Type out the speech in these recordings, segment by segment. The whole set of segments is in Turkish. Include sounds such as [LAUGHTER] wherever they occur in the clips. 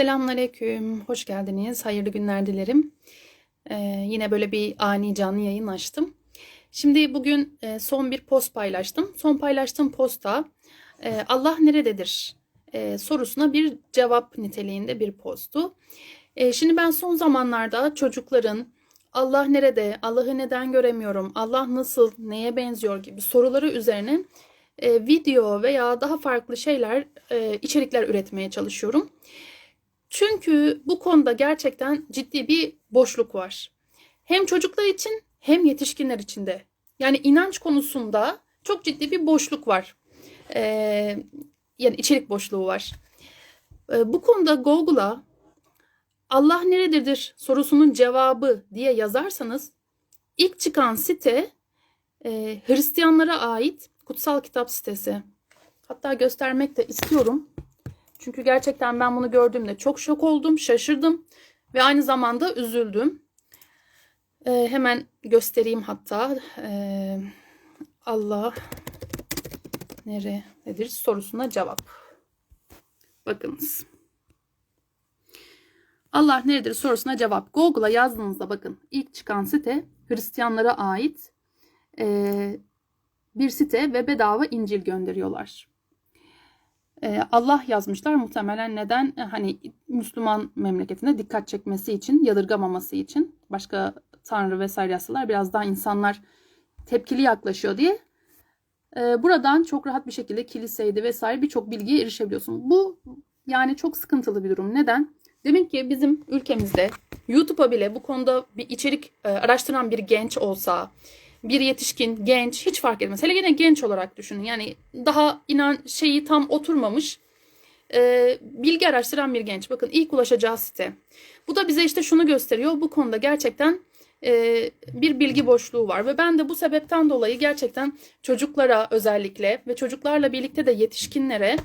Selamünaleyküm, hoş geldiniz. Hayırlı günler dilerim. Ee, yine böyle bir ani canlı yayın açtım. Şimdi bugün e, son bir post paylaştım. Son paylaştığım posta e, Allah nerededir e, sorusuna bir cevap niteliğinde bir postu. E, şimdi ben son zamanlarda çocukların Allah nerede, Allah'ı neden göremiyorum, Allah nasıl, neye benziyor gibi soruları üzerine e, video veya daha farklı şeyler, e, içerikler üretmeye çalışıyorum. Çünkü bu konuda gerçekten ciddi bir boşluk var. Hem çocuklar için hem yetişkinler için de. Yani inanç konusunda çok ciddi bir boşluk var. Ee, yani içerik boşluğu var. Ee, bu konuda Google'a Allah nerededir sorusunun cevabı diye yazarsanız ilk çıkan site e, Hristiyanlara ait kutsal kitap sitesi. Hatta göstermek de istiyorum. Çünkü gerçekten ben bunu gördüğümde çok şok oldum, şaşırdım ve aynı zamanda üzüldüm. Ee, hemen göstereyim hatta. Ee, Allah nerededir sorusuna cevap. Bakınız. Allah neredir sorusuna cevap. Google'a yazdığınızda bakın ilk çıkan site Hristiyanlara ait ee, bir site ve bedava İncil gönderiyorlar. Ee, Allah yazmışlar muhtemelen neden E, hani Müslüman memleketine dikkat çekmesi için yadırgamaması için başka tanrı vesaire yazsalar biraz daha insanlar tepkili yaklaşıyor diye Ee, buradan çok rahat bir şekilde kiliseydi vesaire birçok bilgiye erişebiliyorsun. Bu yani çok sıkıntılı bir durum. Neden? Demek ki bizim ülkemizde YouTube'a bile bu konuda bir içerik e, araştıran bir genç olsa, bir yetişkin, genç hiç fark etmez. Hele gene genç olarak düşünün. Yani daha inan şeyi tam oturmamış e, bilgi araştıran bir genç. Bakın ilk ulaşacağı site. Bu da bize işte şunu gösteriyor. Bu konuda gerçekten e, bir bilgi boşluğu var. Ve ben de bu sebepten dolayı gerçekten çocuklara özellikle ve çocuklarla birlikte de yetişkinlere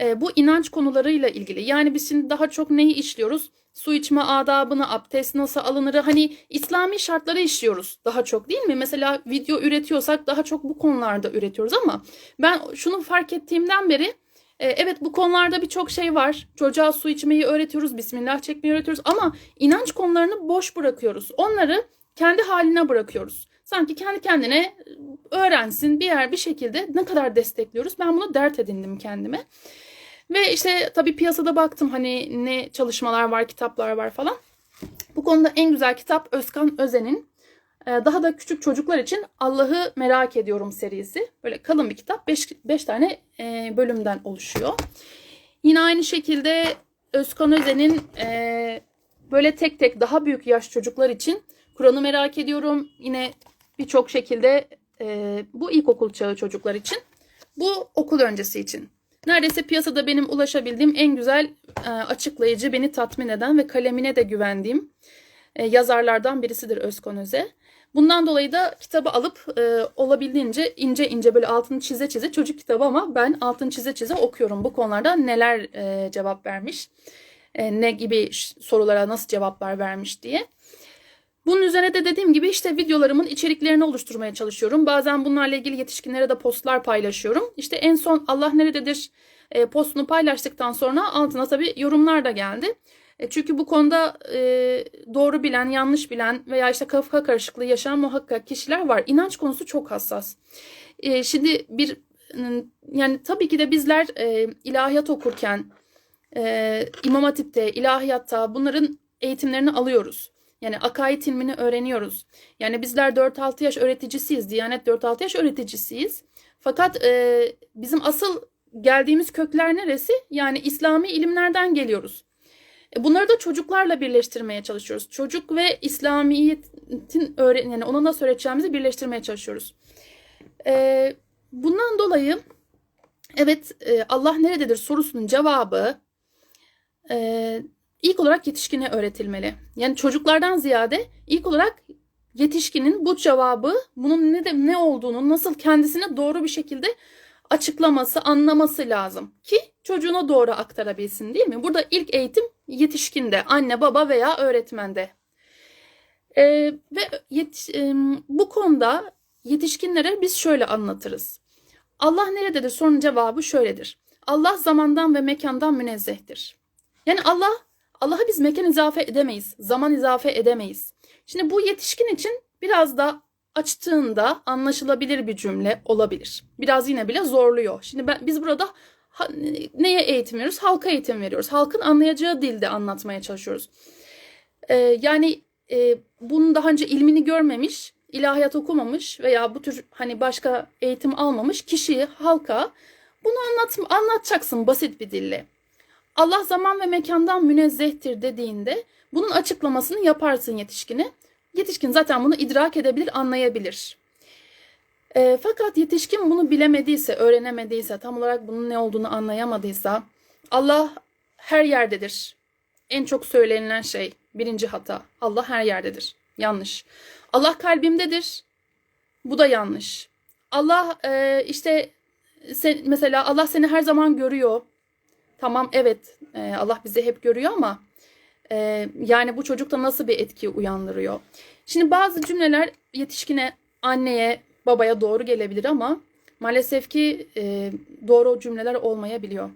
e, bu inanç konularıyla ilgili. Yani biz şimdi daha çok neyi işliyoruz? Su içme adabını, abdest nasıl alınırı hani İslami şartları işliyoruz daha çok değil mi? Mesela video üretiyorsak daha çok bu konularda üretiyoruz ama ben şunu fark ettiğimden beri e, evet bu konularda birçok şey var. Çocuğa su içmeyi öğretiyoruz, bismillah çekmeyi öğretiyoruz ama inanç konularını boş bırakıyoruz. Onları kendi haline bırakıyoruz. Sanki kendi kendine öğrensin bir yer bir şekilde ne kadar destekliyoruz. Ben bunu dert edindim kendime. Ve işte tabii piyasada baktım hani ne çalışmalar var, kitaplar var falan. Bu konuda en güzel kitap Özkan Özen'in e, daha da küçük çocuklar için Allah'ı Merak Ediyorum serisi. Böyle kalın bir kitap. 5 tane e, bölümden oluşuyor. Yine aynı şekilde Özkan Özen'in e, böyle tek tek daha büyük yaş çocuklar için Kur'an'ı merak ediyorum. Yine birçok şekilde bu ilkokul çağı çocuklar için. Bu okul öncesi için. Neredeyse piyasada benim ulaşabildiğim en güzel e, açıklayıcı, beni tatmin eden ve kalemine de güvendiğim e, yazarlardan birisidir Özkan Öze. Bundan dolayı da kitabı alıp e, olabildiğince ince ince böyle altını çize çize çocuk kitabı ama ben altını çize çize okuyorum bu konularda neler e, cevap vermiş, e, ne gibi sorulara nasıl cevaplar vermiş diye. Bunun üzerine de dediğim gibi işte videolarımın içeriklerini oluşturmaya çalışıyorum. Bazen bunlarla ilgili yetişkinlere de postlar paylaşıyorum. İşte en son Allah nerededir e, postunu paylaştıktan sonra altına tabii yorumlar da geldi. E, çünkü bu konuda e, doğru bilen, yanlış bilen veya işte kafa karışıklığı yaşayan muhakkak kişiler var. İnanç konusu çok hassas. Şimdi bir yani tabii ki de bizler ilahiyat okurken e, İmam Hatip'te, ilahiyatta bunların eğitimlerini alıyoruz. Yani akaid ilmini öğreniyoruz. Yani bizler 4-6 yaş öğreticisiyiz. Diyanet 4-6 yaş öğreticisiyiz. Fakat e, bizim asıl geldiğimiz kökler neresi? Yani İslami ilimlerden geliyoruz. E, bunları da çocuklarla birleştirmeye çalışıyoruz. Çocuk ve İslamiyet'in öğren yani ona nasıl öğreteceğimizi birleştirmeye çalışıyoruz. E, bundan dolayı evet e, Allah nerededir sorusunun cevabı e, ilk olarak yetişkine öğretilmeli. Yani çocuklardan ziyade ilk olarak yetişkinin bu cevabı bunun ne de ne olduğunu nasıl kendisine doğru bir şekilde açıklaması, anlaması lazım ki çocuğuna doğru aktarabilsin değil mi? Burada ilk eğitim yetişkinde, anne, baba veya öğretmende. Ee, ve yetiş, e, bu konuda yetişkinlere biz şöyle anlatırız. Allah nerededir sorunun cevabı şöyledir. Allah zamandan ve mekandan münezzehtir. Yani Allah Allah'a biz mekan izafe edemeyiz, zaman izafe edemeyiz. Şimdi bu yetişkin için biraz da açtığında anlaşılabilir bir cümle olabilir. Biraz yine bile zorluyor. Şimdi ben, biz burada ha- neye eğitim veriyoruz? Halka eğitim veriyoruz. Halkın anlayacağı dilde anlatmaya çalışıyoruz. Ee, yani e, bunun daha önce ilmini görmemiş, ilahiyat okumamış veya bu tür hani başka eğitim almamış kişiyi halka bunu anlat, anlatacaksın basit bir dille. Allah zaman ve mekandan münezzehtir dediğinde bunun açıklamasını yaparsın yetişkine. Yetişkin zaten bunu idrak edebilir, anlayabilir. E, fakat yetişkin bunu bilemediyse, öğrenemediyse, tam olarak bunun ne olduğunu anlayamadıysa Allah her yerdedir. En çok söylenilen şey birinci hata. Allah her yerdedir. Yanlış. Allah kalbimdedir. Bu da yanlış. Allah e, işte sen, mesela Allah seni her zaman görüyor. Tamam evet e, Allah bizi hep görüyor ama e, yani bu çocukta nasıl bir etki uyandırıyor? Şimdi bazı cümleler yetişkine, anneye, babaya doğru gelebilir ama maalesef ki e, doğru cümleler olmayabiliyor.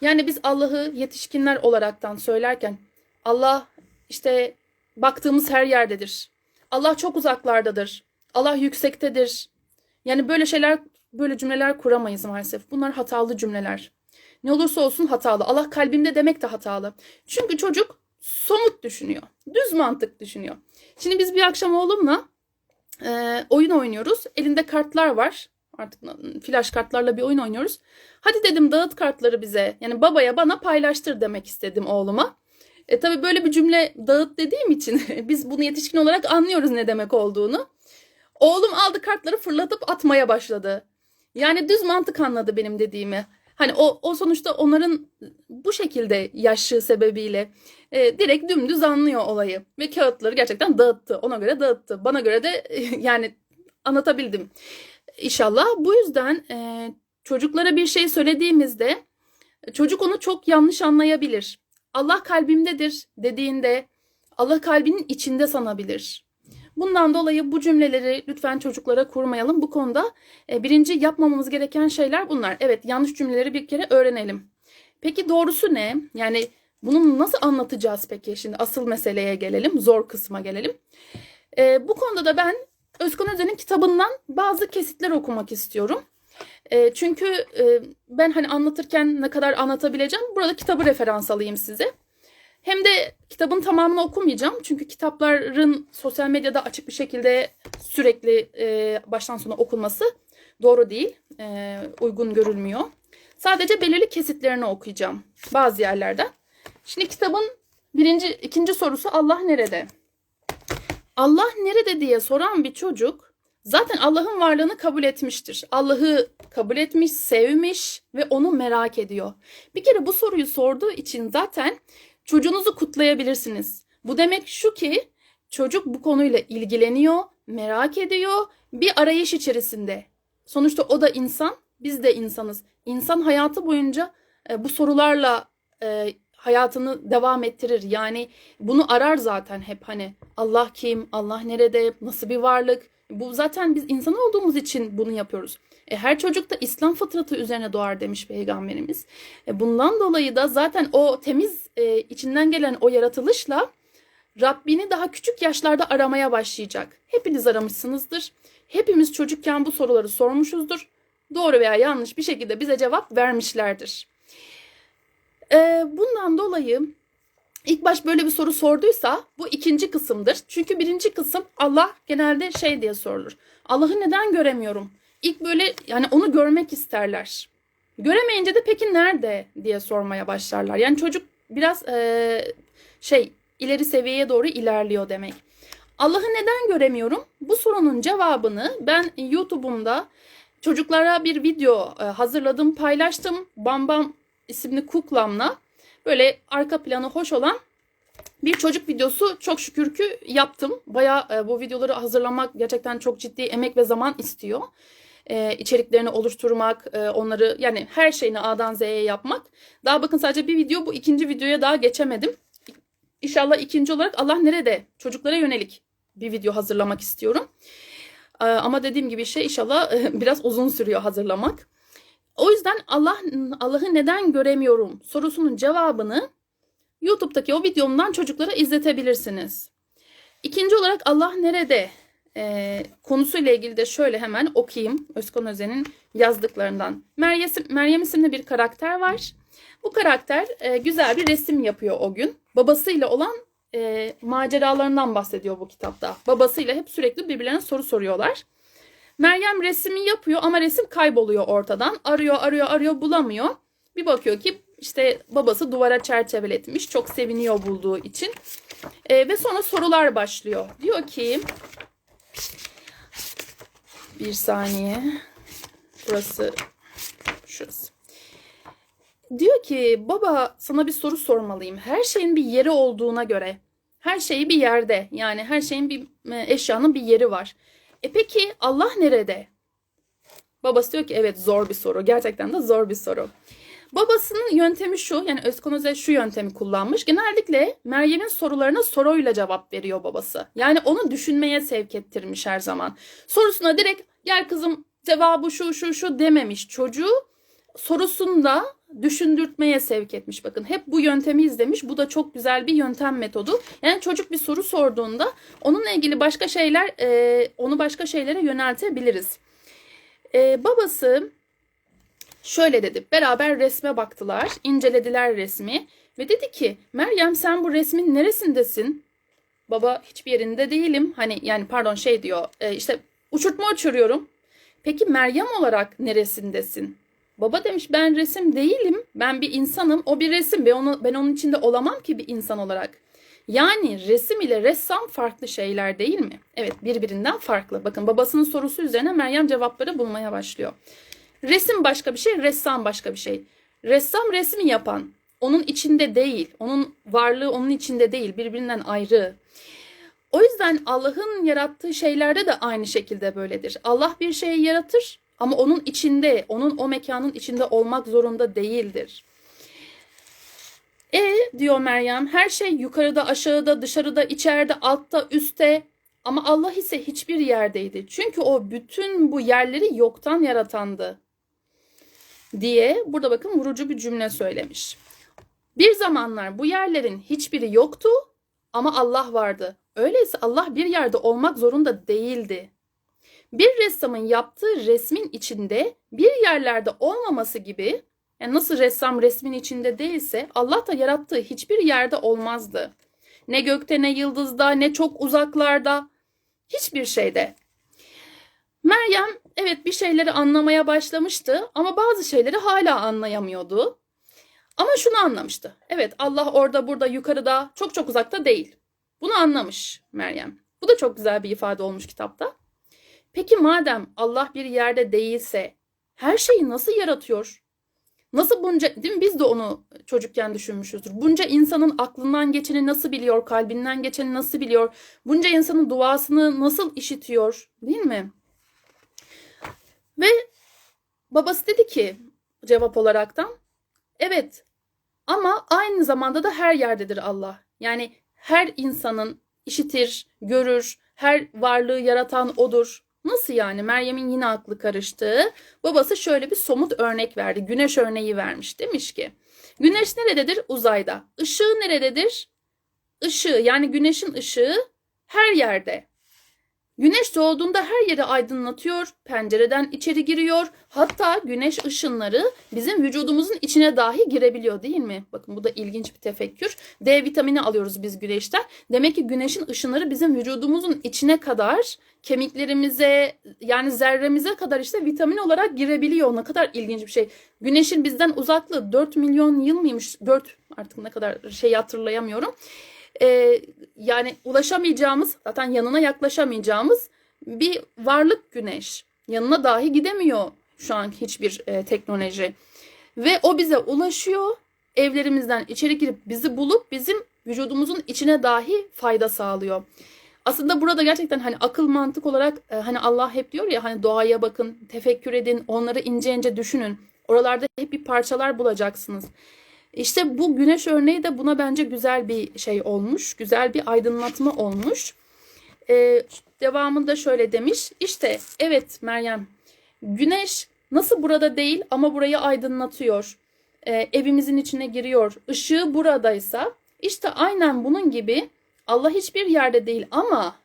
Yani biz Allah'ı yetişkinler olaraktan söylerken Allah işte baktığımız her yerdedir. Allah çok uzaklardadır. Allah yüksektedir. Yani böyle şeyler, böyle cümleler kuramayız maalesef. Bunlar hatalı cümleler. Ne olursa olsun hatalı. Allah kalbimde demek de hatalı. Çünkü çocuk somut düşünüyor. Düz mantık düşünüyor. Şimdi biz bir akşam oğlumla e, oyun oynuyoruz. Elinde kartlar var. Artık flash kartlarla bir oyun oynuyoruz. Hadi dedim dağıt kartları bize. Yani babaya bana paylaştır demek istedim oğluma. E tabii böyle bir cümle dağıt dediğim için [LAUGHS] biz bunu yetişkin olarak anlıyoruz ne demek olduğunu. Oğlum aldı kartları fırlatıp atmaya başladı. Yani düz mantık anladı benim dediğimi. Hani o, o sonuçta onların bu şekilde yaşı sebebiyle e, direkt dümdüz anlıyor olayı. Ve kağıtları gerçekten dağıttı. Ona göre dağıttı. Bana göre de [LAUGHS] yani anlatabildim. İnşallah bu yüzden e, çocuklara bir şey söylediğimizde çocuk onu çok yanlış anlayabilir. Allah kalbimdedir dediğinde Allah kalbinin içinde sanabilir. Bundan dolayı bu cümleleri lütfen çocuklara kurmayalım. Bu konuda e, birinci yapmamamız gereken şeyler bunlar. Evet yanlış cümleleri bir kere öğrenelim. Peki doğrusu ne? Yani bunu nasıl anlatacağız peki? Şimdi asıl meseleye gelelim, zor kısma gelelim. E, bu konuda da ben Özkan Özen'in kitabından bazı kesitler okumak istiyorum. E, çünkü e, ben hani anlatırken ne kadar anlatabileceğim burada kitabı referans alayım size. Hem de kitabın tamamını okumayacağım. Çünkü kitapların sosyal medyada açık bir şekilde sürekli e, baştan sona okunması doğru değil. E, uygun görülmüyor. Sadece belirli kesitlerini okuyacağım bazı yerlerden. Şimdi kitabın birinci, ikinci sorusu Allah nerede? Allah nerede diye soran bir çocuk zaten Allah'ın varlığını kabul etmiştir. Allah'ı kabul etmiş, sevmiş ve onu merak ediyor. Bir kere bu soruyu sorduğu için zaten çocuğunuzu kutlayabilirsiniz. Bu demek şu ki çocuk bu konuyla ilgileniyor, merak ediyor, bir arayış içerisinde. Sonuçta o da insan, biz de insanız. İnsan hayatı boyunca e, bu sorularla e, hayatını devam ettirir. Yani bunu arar zaten hep hani Allah kim, Allah nerede, nasıl bir varlık. Bu zaten biz insan olduğumuz için bunu yapıyoruz. E, her çocuk da İslam fıtratı üzerine doğar demiş Peygamberimiz. E, bundan dolayı da zaten o temiz e, içinden gelen o yaratılışla Rabbini daha küçük yaşlarda aramaya başlayacak. Hepiniz aramışsınızdır. Hepimiz çocukken bu soruları sormuşuzdur. Doğru veya yanlış bir şekilde bize cevap vermişlerdir. Bundan dolayı ilk baş böyle bir soru sorduysa bu ikinci kısımdır. Çünkü birinci kısım Allah genelde şey diye sorulur. Allah'ı neden göremiyorum? İlk böyle yani onu görmek isterler. Göremeyince de peki nerede diye sormaya başlarlar. Yani çocuk biraz e, şey ileri seviyeye doğru ilerliyor demek. Allah'ı neden göremiyorum? Bu sorunun cevabını ben YouTube'umda çocuklara bir video e, hazırladım, paylaştım. Bam Bam isimli kuklamla böyle arka planı hoş olan bir çocuk videosu çok şükür ki yaptım. Baya e, bu videoları hazırlamak gerçekten çok ciddi emek ve zaman istiyor. E, içeriklerini oluşturmak, e, onları yani her şeyini A'dan Z'ye yapmak. Daha bakın sadece bir video bu ikinci videoya daha geçemedim. İnşallah ikinci olarak Allah nerede çocuklara yönelik bir video hazırlamak istiyorum. E, ama dediğim gibi şey inşallah e, [LAUGHS] biraz uzun sürüyor hazırlamak. O yüzden Allah Allah'ı neden göremiyorum sorusunun cevabını YouTube'daki o videomdan çocuklara izletebilirsiniz. İkinci olarak Allah nerede e, konusuyla ilgili de şöyle hemen okuyayım Özkan Özen'in yazdıklarından. Meryem, Meryem isimli bir karakter var. Bu karakter e, güzel bir resim yapıyor o gün. Babasıyla olan e, maceralarından bahsediyor bu kitapta. Babasıyla hep sürekli birbirlerine soru soruyorlar. Meryem resmi yapıyor ama resim kayboluyor ortadan. Arıyor arıyor arıyor bulamıyor. Bir bakıyor ki işte babası duvara çerçeveletmiş. Çok seviniyor bulduğu için. E, ve sonra sorular başlıyor. Diyor ki bir saniye. Burası şurası. Diyor ki baba sana bir soru sormalıyım. Her şeyin bir yeri olduğuna göre her şey bir yerde. Yani her şeyin bir e, eşyanın bir yeri var. E peki Allah nerede? Babası diyor ki evet zor bir soru. Gerçekten de zor bir soru. Babasının yöntemi şu yani Özkan Özel şu yöntemi kullanmış. Genellikle Meryem'in sorularına soruyla cevap veriyor babası. Yani onu düşünmeye sevk ettirmiş her zaman. Sorusuna direkt gel kızım cevabı şu şu şu dememiş. Çocuğu sorusunda düşündürtmeye sevk etmiş. Bakın hep bu yöntemi izlemiş. Bu da çok güzel bir yöntem metodu. Yani çocuk bir soru sorduğunda onunla ilgili başka şeyler onu başka şeylere yöneltebiliriz. E, babası şöyle dedi. Beraber resme baktılar, incelediler resmi ve dedi ki Meryem sen bu resmin neresindesin? Baba hiçbir yerinde değilim. Hani yani pardon şey diyor e, işte uçurtma uçuruyorum. Peki Meryem olarak neresindesin? Baba demiş ben resim değilim. Ben bir insanım. O bir resim. Ben, onu, ben onun içinde olamam ki bir insan olarak. Yani resim ile ressam farklı şeyler değil mi? Evet birbirinden farklı. Bakın babasının sorusu üzerine Meryem cevapları bulmaya başlıyor. Resim başka bir şey, ressam başka bir şey. Ressam resmi yapan, onun içinde değil, onun varlığı onun içinde değil, birbirinden ayrı. O yüzden Allah'ın yarattığı şeylerde de aynı şekilde böyledir. Allah bir şeyi yaratır ama onun içinde, onun o mekanın içinde olmak zorunda değildir. E diyor Meryem, her şey yukarıda, aşağıda, dışarıda, içeride, altta, üstte ama Allah ise hiçbir yerdeydi. Çünkü o bütün bu yerleri yoktan yaratandı diye burada bakın vurucu bir cümle söylemiş. Bir zamanlar bu yerlerin hiçbiri yoktu ama Allah vardı. Öyleyse Allah bir yerde olmak zorunda değildi. Bir ressamın yaptığı resmin içinde bir yerlerde olmaması gibi yani nasıl ressam resmin içinde değilse Allah da yarattığı hiçbir yerde olmazdı. Ne gökte ne yıldızda ne çok uzaklarda hiçbir şeyde. Meryem evet bir şeyleri anlamaya başlamıştı ama bazı şeyleri hala anlayamıyordu. Ama şunu anlamıştı. Evet Allah orada burada yukarıda çok çok uzakta değil. Bunu anlamış Meryem. Bu da çok güzel bir ifade olmuş kitapta. Peki madem Allah bir yerde değilse her şeyi nasıl yaratıyor? Nasıl bunca, değil mi? Biz de onu çocukken düşünmüşüzdür. Bunca insanın aklından geçeni nasıl biliyor, kalbinden geçeni nasıl biliyor? Bunca insanın duasını nasıl işitiyor, değil mi? Ve babası dedi ki cevap olaraktan, evet ama aynı zamanda da her yerdedir Allah. Yani her insanın işitir, görür, her varlığı yaratan odur. Nasıl yani? Meryem'in yine aklı karıştı. Babası şöyle bir somut örnek verdi. Güneş örneği vermiş. Demiş ki güneş nerededir? Uzayda. Işığı nerededir? Işığı yani güneşin ışığı her yerde. Güneş doğduğunda her yeri aydınlatıyor, pencereden içeri giriyor. Hatta güneş ışınları bizim vücudumuzun içine dahi girebiliyor değil mi? Bakın bu da ilginç bir tefekkür. D vitamini alıyoruz biz güneşten. Demek ki güneşin ışınları bizim vücudumuzun içine kadar, kemiklerimize yani zerremize kadar işte vitamin olarak girebiliyor. Ne kadar ilginç bir şey. Güneşin bizden uzaklığı 4 milyon yıl mıymış? 4 artık ne kadar şey hatırlayamıyorum e, yani ulaşamayacağımız zaten yanına yaklaşamayacağımız bir varlık güneş. Yanına dahi gidemiyor şu an hiçbir e, teknoloji. Ve o bize ulaşıyor. Evlerimizden içeri girip bizi bulup bizim vücudumuzun içine dahi fayda sağlıyor. Aslında burada gerçekten hani akıl mantık olarak e, hani Allah hep diyor ya hani doğaya bakın, tefekkür edin, onları ince ince düşünün. Oralarda hep bir parçalar bulacaksınız. İşte bu güneş örneği de buna bence güzel bir şey olmuş. Güzel bir aydınlatma olmuş. Ee, devamında şöyle demiş. İşte evet Meryem güneş nasıl burada değil ama burayı aydınlatıyor. Ee, evimizin içine giriyor. Işığı buradaysa İşte aynen bunun gibi Allah hiçbir yerde değil ama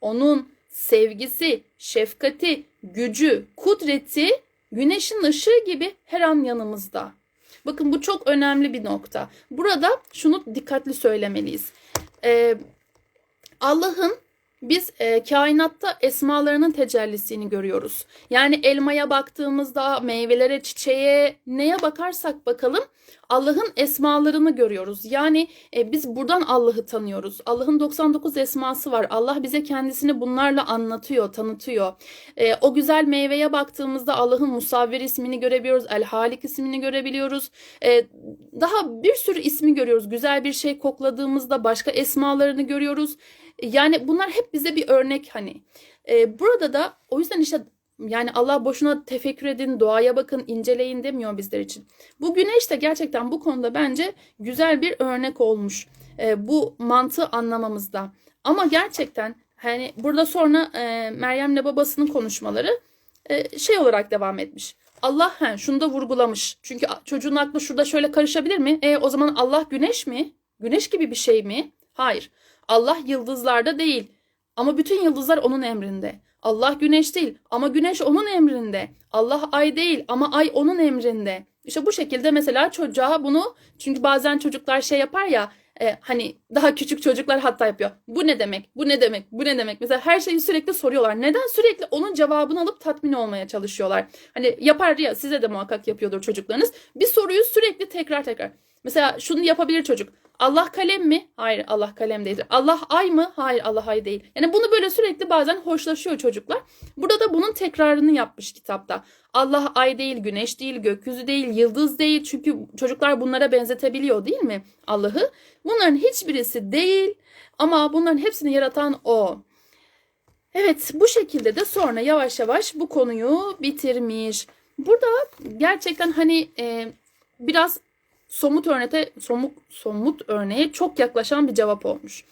onun sevgisi, şefkati, gücü, kudreti güneşin ışığı gibi her an yanımızda. Bakın bu çok önemli bir nokta. Burada şunu dikkatli söylemeliyiz. Ee, Allah'ın biz e, kainatta esmalarının tecellisini görüyoruz. Yani elmaya baktığımızda, meyvelere, çiçeğe, neye bakarsak bakalım Allah'ın esmalarını görüyoruz. Yani e, biz buradan Allah'ı tanıyoruz. Allah'ın 99 esması var. Allah bize kendisini bunlarla anlatıyor, tanıtıyor. E, o güzel meyveye baktığımızda Allah'ın Musavvir ismini görebiliyoruz. El Halik ismini görebiliyoruz. E, daha bir sürü ismi görüyoruz. Güzel bir şey kokladığımızda başka esmalarını görüyoruz. Yani bunlar hep bize bir örnek hani. E, burada da o yüzden işte yani Allah boşuna tefekkür edin, doğaya bakın, inceleyin demiyor bizler için. Bu güneş de gerçekten bu konuda bence güzel bir örnek olmuş. E, bu mantığı anlamamızda. Ama gerçekten hani burada sonra e, Meryem'le babasının konuşmaları e, şey olarak devam etmiş. Allah he, şunu da vurgulamış. Çünkü çocuğun aklı şurada şöyle karışabilir mi? E, o zaman Allah güneş mi? Güneş gibi bir şey mi? Hayır. Allah yıldızlarda değil. Ama bütün yıldızlar onun emrinde. Allah güneş değil ama güneş onun emrinde. Allah ay değil ama ay onun emrinde. İşte bu şekilde mesela çocuğa bunu çünkü bazen çocuklar şey yapar ya e, hani daha küçük çocuklar hatta yapıyor. Bu ne demek? Bu ne demek? Bu ne demek? Mesela her şeyi sürekli soruyorlar. Neden sürekli onun cevabını alıp tatmin olmaya çalışıyorlar? Hani yapar ya size de muhakkak yapıyordur çocuklarınız. Bir soruyu sürekli tekrar tekrar. Mesela şunu yapabilir çocuk. Allah kalem mi? Hayır Allah kalem değildir. Allah ay mı? Hayır Allah ay değil. Yani bunu böyle sürekli bazen hoşlaşıyor çocuklar. Burada da bunun tekrarını yapmış kitapta. Allah ay değil, güneş değil, gökyüzü değil, yıldız değil. Çünkü çocuklar bunlara benzetebiliyor değil mi Allah'ı? Bunların hiçbirisi değil ama bunların hepsini yaratan O. Evet bu şekilde de sonra yavaş yavaş bu konuyu bitirmiş. Burada gerçekten hani e, biraz somut örneğe somut somut örneğe çok yaklaşan bir cevap olmuş.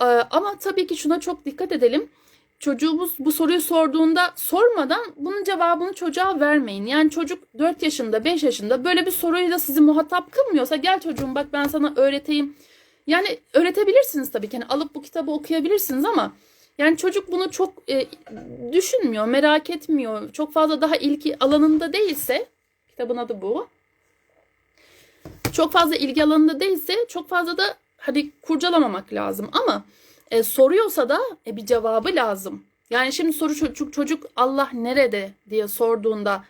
Ee, ama tabii ki şuna çok dikkat edelim. Çocuğumuz bu soruyu sorduğunda sormadan bunun cevabını çocuğa vermeyin. Yani çocuk 4 yaşında, 5 yaşında böyle bir soruyla sizi muhatap kılmıyorsa gel çocuğum bak ben sana öğreteyim. Yani öğretebilirsiniz tabii ki. Yani alıp bu kitabı okuyabilirsiniz ama yani çocuk bunu çok e, düşünmüyor, merak etmiyor. Çok fazla daha ilgi alanında değilse kitabın adı bu çok fazla ilgi alanında değilse çok fazla da hadi kurcalamamak lazım ama e, soruyorsa da e, bir cevabı lazım. Yani şimdi soru çocuk çocuk Allah nerede diye sorduğunda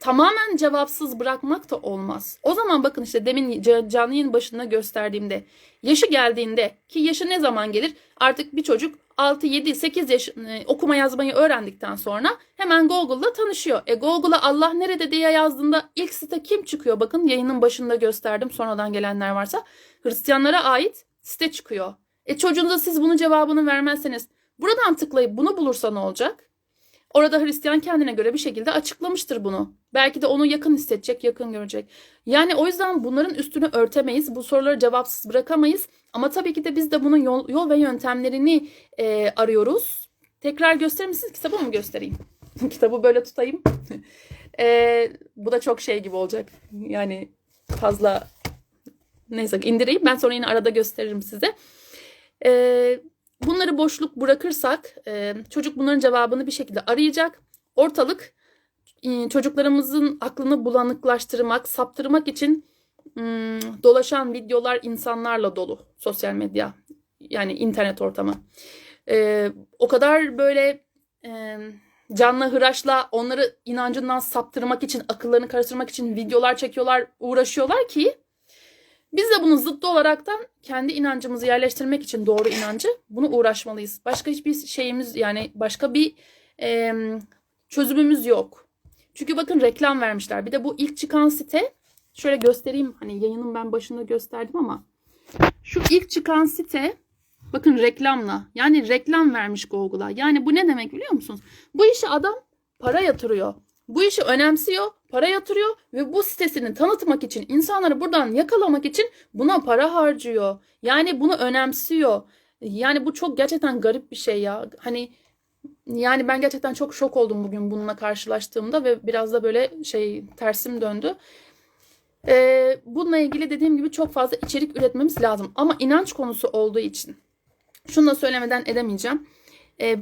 tamamen cevapsız bırakmak da olmaz. O zaman bakın işte demin canlı yayın başında gösterdiğimde yaşı geldiğinde ki yaşı ne zaman gelir? Artık bir çocuk 6, 7, 8 yaş e, okuma yazmayı öğrendikten sonra hemen Google'da tanışıyor. E Google'a Allah nerede diye yazdığında ilk site kim çıkıyor? Bakın yayının başında gösterdim sonradan gelenler varsa. Hristiyanlara ait site çıkıyor. E çocuğunuza siz bunun cevabını vermezseniz buradan tıklayıp bunu bulursa ne olacak? Orada Hristiyan kendine göre bir şekilde açıklamıştır bunu. Belki de onu yakın hissedecek, yakın görecek. Yani o yüzden bunların üstünü örtemeyiz. Bu soruları cevapsız bırakamayız. Ama tabii ki de biz de bunun yol, yol ve yöntemlerini e, arıyoruz. Tekrar gösterir misiniz? Kitabı mı göstereyim? [LAUGHS] Kitabı böyle tutayım. [LAUGHS] e, bu da çok şey gibi olacak. Yani fazla neyse indireyim. Ben sonra yine arada gösteririm size. Eee Bunları boşluk bırakırsak e, çocuk bunların cevabını bir şekilde arayacak. Ortalık e, çocuklarımızın aklını bulanıklaştırmak, saptırmak için hmm, dolaşan videolar insanlarla dolu sosyal medya yani internet ortamı. E, o kadar böyle canlı hıraşla onları inancından saptırmak için, akıllarını karıştırmak için videolar çekiyorlar, uğraşıyorlar ki biz de bunun zıttı olaraktan kendi inancımızı yerleştirmek için doğru inancı bunu uğraşmalıyız. Başka hiçbir şeyimiz yani başka bir e, çözümümüz yok. Çünkü bakın reklam vermişler. Bir de bu ilk çıkan site şöyle göstereyim. Hani yayının ben başında gösterdim ama şu ilk çıkan site bakın reklamla yani reklam vermiş Google'a. Yani bu ne demek biliyor musunuz? Bu işi adam para yatırıyor. Bu işi önemsiyor, para yatırıyor ve bu sitesini tanıtmak için, insanları buradan yakalamak için buna para harcıyor. Yani bunu önemsiyor. Yani bu çok gerçekten garip bir şey ya. Hani yani ben gerçekten çok şok oldum bugün bununla karşılaştığımda ve biraz da böyle şey tersim döndü. Ee, bununla ilgili dediğim gibi çok fazla içerik üretmemiz lazım. Ama inanç konusu olduğu için şunu da söylemeden edemeyeceğim. Ee,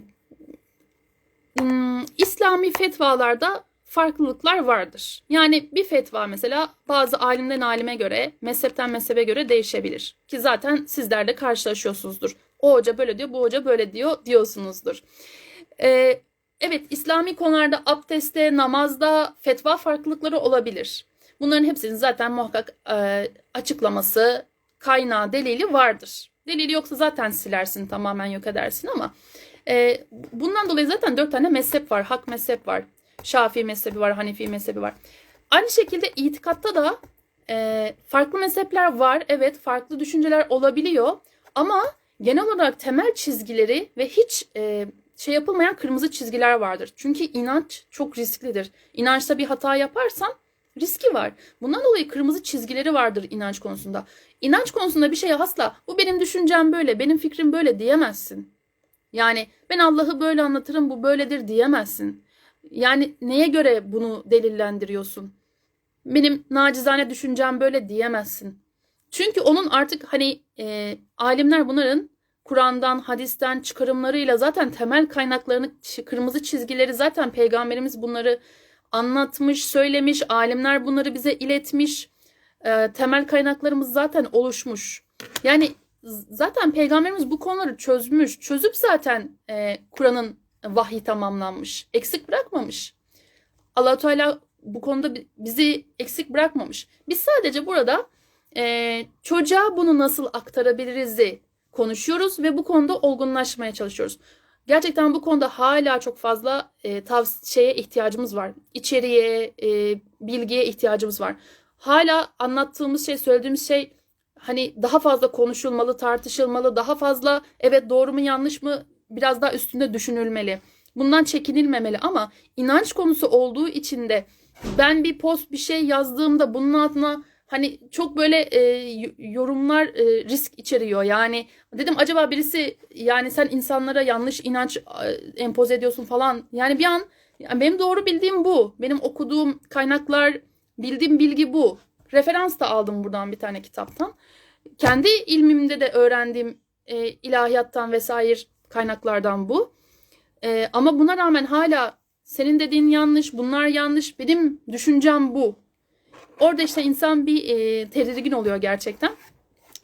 hmm, İslami fetvalarda farklılıklar vardır. Yani bir fetva mesela bazı alimden alime göre, mezhepten mezhebe göre değişebilir. Ki zaten sizler de karşılaşıyorsunuzdur. O hoca böyle diyor, bu hoca böyle diyor diyorsunuzdur. Ee, evet İslami konularda abdestte, namazda fetva farklılıkları olabilir. Bunların hepsinin zaten muhakkak e, açıklaması, kaynağı, delili vardır. Delili yoksa zaten silersin, tamamen yok edersin ama e, bundan dolayı zaten dört tane mezhep var. Hak mezhep var. Şafii mezhebi var, Hanefi mezhebi var. Aynı şekilde itikatta da e, farklı mezhepler var. Evet farklı düşünceler olabiliyor. Ama genel olarak temel çizgileri ve hiç e, şey yapılmayan kırmızı çizgiler vardır. Çünkü inanç çok risklidir. İnançta bir hata yaparsan riski var. Bundan dolayı kırmızı çizgileri vardır inanç konusunda. İnanç konusunda bir şeye asla bu benim düşüncem böyle, benim fikrim böyle diyemezsin. Yani ben Allah'ı böyle anlatırım bu böyledir diyemezsin. Yani neye göre bunu delillendiriyorsun? Benim nacizane düşüncem böyle diyemezsin. Çünkü onun artık hani e, alimler bunların Kur'an'dan, hadisten çıkarımlarıyla zaten temel kaynaklarını, kırmızı çizgileri zaten peygamberimiz bunları anlatmış, söylemiş, alimler bunları bize iletmiş. E, temel kaynaklarımız zaten oluşmuş. Yani zaten peygamberimiz bu konuları çözmüş. Çözüp zaten e, Kur'an'ın vahyi tamamlanmış. Eksik bırakmamış. allah Teala bu konuda bizi eksik bırakmamış. Biz sadece burada e, çocuğa bunu nasıl aktarabiliriz konuşuyoruz ve bu konuda olgunlaşmaya çalışıyoruz. Gerçekten bu konuda hala çok fazla e, tavsiyeye ihtiyacımız var. İçeriye, e, bilgiye ihtiyacımız var. Hala anlattığımız şey, söylediğimiz şey hani daha fazla konuşulmalı, tartışılmalı, daha fazla evet doğru mu yanlış mı biraz daha üstünde düşünülmeli. Bundan çekinilmemeli ama inanç konusu olduğu için de ben bir post bir şey yazdığımda bunun altına hani çok böyle e, yorumlar e, risk içeriyor. Yani dedim acaba birisi yani sen insanlara yanlış inanç e, empoze ediyorsun falan. Yani bir an yani benim doğru bildiğim bu. Benim okuduğum kaynaklar, bildiğim bilgi bu. Referans da aldım buradan bir tane kitaptan. Kendi ilmimde de öğrendiğim e, ilahiyattan vesaire kaynaklardan bu. E, ama buna rağmen hala senin dediğin yanlış, bunlar yanlış, benim düşüncem bu. Orada işte insan bir e, tedirgin oluyor gerçekten.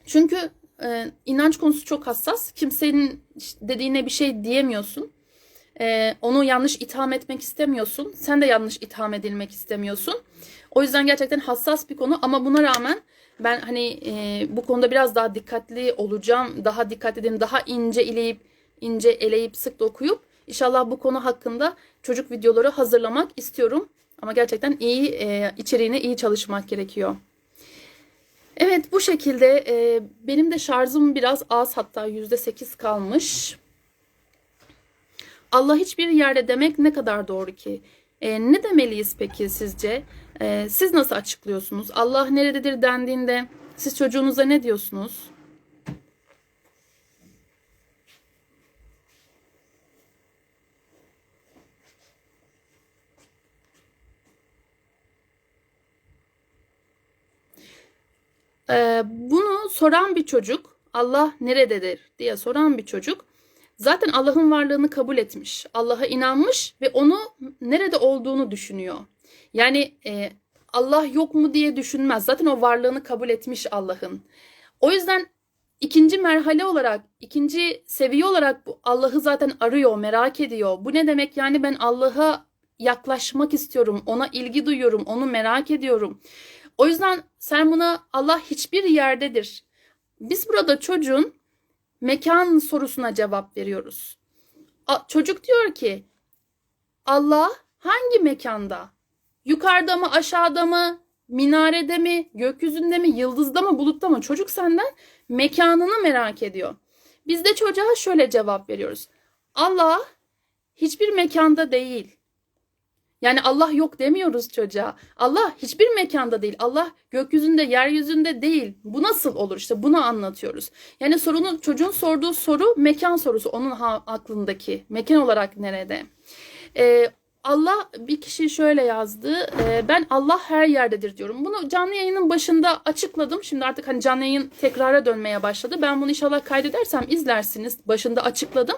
Çünkü e, inanç konusu çok hassas. Kimsenin dediğine bir şey diyemiyorsun. E, onu yanlış itham etmek istemiyorsun. Sen de yanlış itham edilmek istemiyorsun. O yüzden gerçekten hassas bir konu ama buna rağmen ben hani e, bu konuda biraz daha dikkatli olacağım. Daha dikkat edin, daha ince ileyip ince eleyip sık dokuyup inşallah bu konu hakkında çocuk videoları hazırlamak istiyorum. Ama gerçekten iyi e, içeriğine iyi çalışmak gerekiyor. Evet bu şekilde e, benim de şarjım biraz az hatta %8 kalmış. Allah hiçbir yerde demek ne kadar doğru ki? E, ne demeliyiz peki sizce? E, siz nasıl açıklıyorsunuz? Allah nerededir dendiğinde siz çocuğunuza ne diyorsunuz? Ee, bunu soran bir çocuk, Allah nerededir diye soran bir çocuk zaten Allah'ın varlığını kabul etmiş. Allah'a inanmış ve onu nerede olduğunu düşünüyor. Yani e, Allah yok mu diye düşünmez. Zaten o varlığını kabul etmiş Allah'ın. O yüzden ikinci merhale olarak, ikinci seviye olarak Allah'ı zaten arıyor, merak ediyor. Bu ne demek? Yani ben Allah'a yaklaşmak istiyorum, ona ilgi duyuyorum, onu merak ediyorum. O yüzden sen buna Allah hiçbir yerdedir. Biz burada çocuğun mekan sorusuna cevap veriyoruz. Çocuk diyor ki Allah hangi mekanda? Yukarıda mı, aşağıda mı, minarede mi, gökyüzünde mi, yıldızda mı, bulutta mı? Çocuk senden mekanını merak ediyor. Biz de çocuğa şöyle cevap veriyoruz. Allah hiçbir mekanda değil. Yani Allah yok demiyoruz çocuğa. Allah hiçbir mekanda değil. Allah gökyüzünde, yeryüzünde değil. Bu nasıl olur? İşte bunu anlatıyoruz. Yani sorunun çocuğun sorduğu soru mekan sorusu onun aklındaki. Mekan olarak nerede? Ee, Allah bir kişi şöyle yazdı. e, ben Allah her yerdedir diyorum. Bunu canlı yayının başında açıkladım. Şimdi artık hani canlı yayın tekrara dönmeye başladı. Ben bunu inşallah kaydedersem izlersiniz. Başında açıkladım.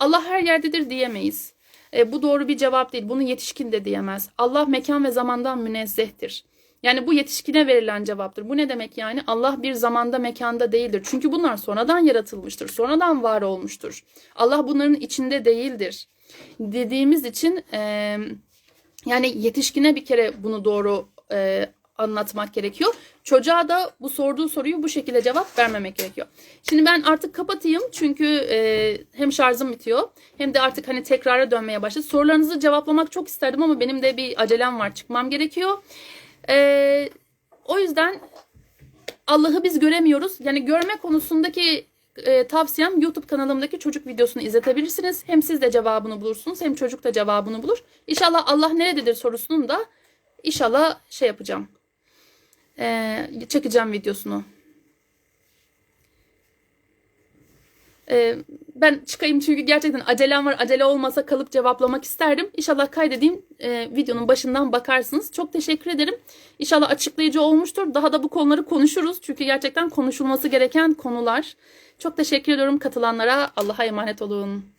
Allah her yerdedir diyemeyiz. E, bu doğru bir cevap değil. Bunu yetişkin de diyemez. Allah mekan ve zamandan münezzehtir. Yani bu yetişkine verilen cevaptır. Bu ne demek yani? Allah bir zamanda mekanda değildir. Çünkü bunlar sonradan yaratılmıştır. Sonradan var olmuştur. Allah bunların içinde değildir. Dediğimiz için e, yani yetişkine bir kere bunu doğru e, anlatmak gerekiyor. Çocuğa da bu sorduğu soruyu bu şekilde cevap vermemek gerekiyor. Şimdi ben artık kapatayım çünkü e, hem şarjım bitiyor hem de artık hani tekrara dönmeye başladı. Sorularınızı cevaplamak çok isterdim ama benim de bir acelem var çıkmam gerekiyor. E, o yüzden Allah'ı biz göremiyoruz. Yani görme konusundaki e, tavsiyem YouTube kanalımdaki çocuk videosunu izletebilirsiniz. Hem siz de cevabını bulursunuz hem çocuk da cevabını bulur. İnşallah Allah nerededir sorusunun da inşallah şey yapacağım. E, çekeceğim videosunu. E, ben çıkayım çünkü gerçekten acelem var. Acele olmasa kalıp cevaplamak isterdim. İnşallah kaydedeyim. E, videonun başından bakarsınız. Çok teşekkür ederim. İnşallah açıklayıcı olmuştur. Daha da bu konuları konuşuruz. Çünkü gerçekten konuşulması gereken konular. Çok teşekkür ediyorum katılanlara. Allah'a emanet olun.